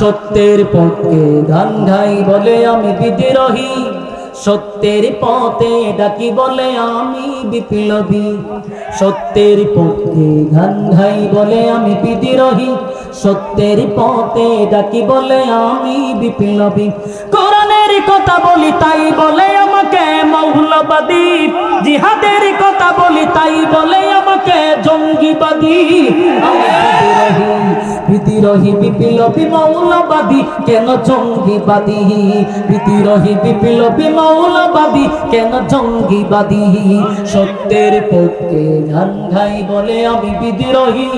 সত্যের পক্ষে গান গাই বলে আমি বিদ্রোহী। সত্যের পথে ডাকি বলে আমি বিপ্লবী। সত্যের পক্ষে গান গাই বলে আমি বিদ্রোহী। সত্যের পথে ডাকি বলে আমি বিপ্লবী। কোরআনের কথা বলি তাই বলে আমাকে মৌলবাদী। জিহাদের কথা বলি তাই বলে আমাকে জঙ্গিবাদী। আমি বিদ্রোহী। বিদ্রোহী বিপ্লবী মৌলবাদী কেন জঙ্গিবাদী? বিদ্রোহী বিপ্লবী মৌলবাদী কেন জঙ্গিবাদী? সত্যের পক্ষে গান গাই বলে আমি বিদ্রোহী।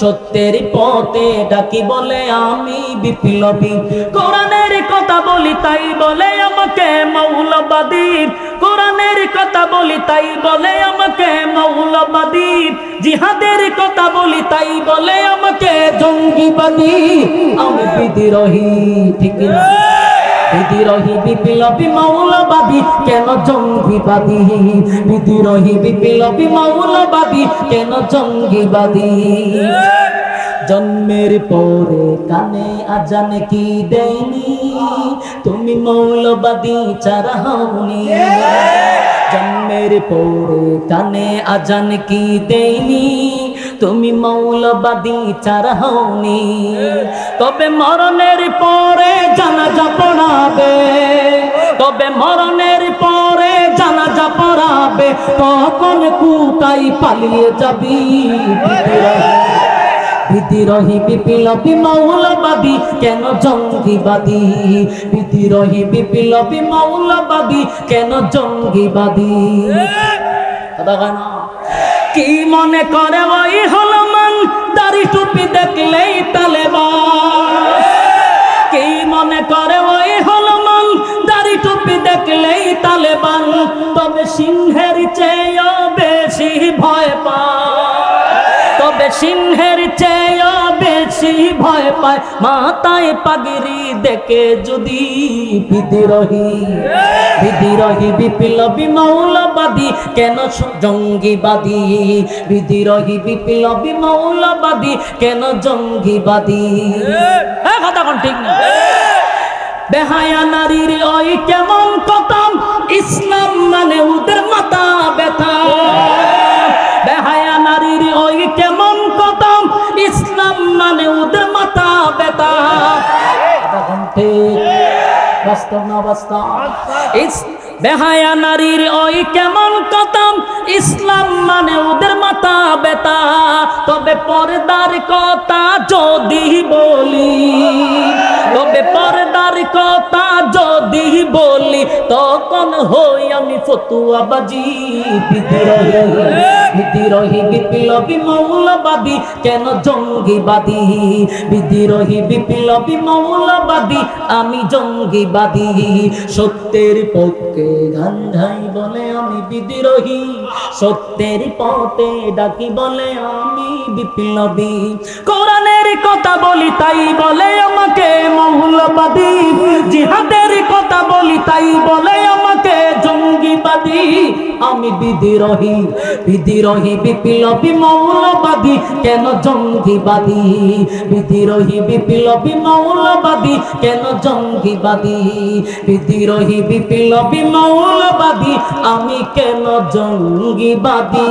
সত্যের পথে ডাকি বলে আমি বিপ্লবী। কোরআনের কথা বলি তাই বলে আমাকে মৌলবাদী কোরআনের কথা বলি, তাই বলে আমাকে মৌলবাদী জিহাদের কথা বলি, তাই বলে আমাকে জঙ্গিবাদী। আমি বিদ্রোহী, ঠিক না? বিদ্রোহী বিপ্লবী মৌলবাদী কেন জঙ্গিবাদী? বিদ্রোহী বিপ্লবী মৌলবাদী কেন জঙ্গিবাদী? জন্মের পরে কানে আজান কি দেয়নি? তুমি মৌলবাদী চারা হওনি। জন্মের পরে কানে আজান কি দেয়নি? তুমি মৌলবাদী চারা হওনি। তবে মরণের পরে জানাজা পড়াবে। তবে মরণের পরে জানাজা পড়াবে। তখন কুটাই পালিয়ে যাবি। বিদ্রোহী বিপ্লবী মৌলবাদী কেন জঙ্গিবাদী? বিদ্রোহী বিপ্লবী মৌলবাদী কেন জঙ্গিবাদী? কি মনে করে ওই হলমান দাড়ি টুপি দেখলেই তালেবান কি মনে করে ওই হলমান দাড়ি টুপি দেখলেই তালেবান তবে সিংহের সিংহের চেয়েও বেশি ভয় পায়। মাথায় পাগিরি দেখে যদি বিদ্রোহী বিদ্রোহী, বিপ্লবী, মৌলবাদী, কেন জঙ্গিবাদী? বিদ্রোহী, বিপ্লবী, মৌলবাদী, কেন জঙ্গিবাদী? কথা কোন ঠিক না। বেহায়া নারীর ওই কেমন কতম ইসলাম মানে ওদের মাথা ব্যথা। ঠিক বাস্তব না বাস্তব বেহায়া নারীর ওই কেমন কতম ইসলাম মানে ওদের মাথা বেতা তবে পর্দার কথা যদি বলি, তবে পর্দার কথা যদি বলি, তখন হই আমি ফতুয়াবাজি বিদ্রোহী। বিদ্রোহী বিপ্লবী মৌলবাদী, কেন জঙ্গিবাদী? বিদ্রোহী বিপ্লবী মৌলবাদী, আমি জঙ্গিবাদী। সত্যের পক্ষে গান ধাই বলে আমি বিদ্রোহী। সত্যের পথে ডাকি বলে আমি বিপ্লবী। কোরআনের কথা বলি, তাই বলে আমাকে মৌলবাদী। জিহাদের কথা বলি, তাই বলে আমাকে জঙ্গিবাদী। আমি বিদ্রোহী বিদ্রোহী বিপ্লবী মৌলবাদী, কেন জঙ্গিবাদী? বিদ্রোহী বিপ্লবী মৌলবাদী, কেন জঙ্গিবাদী? বিদ্রোহী বিপ্লবী মৌলবাদী, আমি কেন জঙ্গিবাদী?